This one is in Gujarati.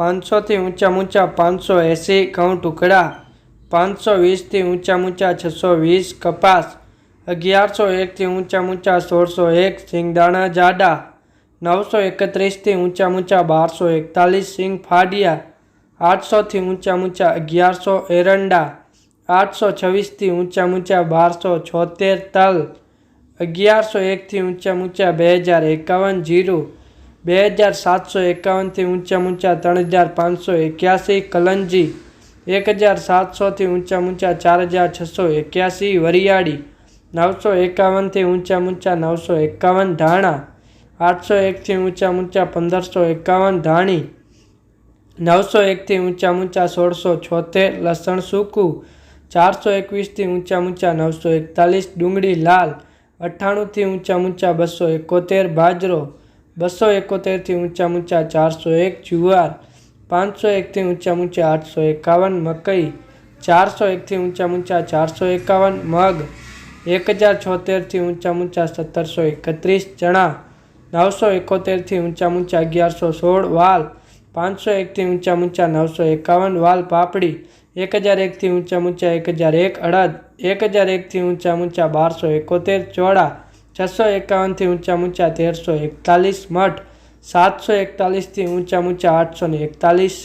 પાંચસોથી ઊંચા ઊંચા પાંચસો એંસી ઘઉં ટુકડા પાંચસો વીસથી ઊંચા ઊંચા છસો વીસ કપાસ. અગિયારસો એકથી ઊંચા ઊંચા સોળસો એક સિંગદાણા જાડા. નવસો એકત્રીસથી ઊંચા ઊંચા બારસો એકતાલીસ સિંગ ફાડિયા. આઠસોથી ઊંચા ઊંચા અગિયારસો એરંડા. આઠસો છવ્વીસથી ઊંચા ઊંચા બારસો છોતેર તલ. અગિયારસો એકથી ઊંચા ઊંચા બે હજાર એકાવન જીરું. બે હજાર સાતસો એકાવનથી ઊંચા ઊંચા ત્રણ હજાર પાંચસો એક્યાસી, કલંજી એક હજાર સાતસોથી ઊંચા ઊંચા ચાર હજાર છસો એક્યાસી, વરિયાળી નવસો એકાવનથી ઊંચા ઊંચા નવસો એકાવન, ધાણા આઠસો એકથી ઊંચા ઊંચા પંદરસો એકાવન, ધાણી નવસો એકથી ઊંચા ઊંચા સોળસો છોતેર, લસણ સૂકું ચારસો એકવીસથી ઊંચા ઊંચા નવસો એકતાલીસ, ડુંગળી લાલ અઠ્ઠાણુંથી ઊંચા ઊંચા બસો એકોતેર, બાજરો બસો એકોતેરથી ઊંચા ઊંચા ચારસો એક જુવાર, પાંચસો એકથી ઊંચા ઊંચા આઠસો એકાવન મકઈ, ચારસો એકથી ઊંચા ઊંચા ચારસો એકાવન મગ, એક હજાર છોતેરથી ઊંચા ઊંચા સત્તરસો એકત્રીસ ચણા, નવસો એકોતેરથી ઊંચા ઊંચા અગિયારસો સોળ વાલ, પાંચસો એકથી ઊંચા ઊંચા નવસો એકાવન વાલ પાપડી, એક હજાર એકથી ઊંચા ઊંચા એક હજાર એક અડદ, એક હજાર એકથી ઊંચા ઊંચા બારસો એકોતેર ચોળા છસો એકાવનથી ઊંચા ઊંચા તેરસો એકતાલીસ મઠ સાતસો એકતાલીસથી ઊંચા ઊંચા આઠસો ને એકતાલીસ.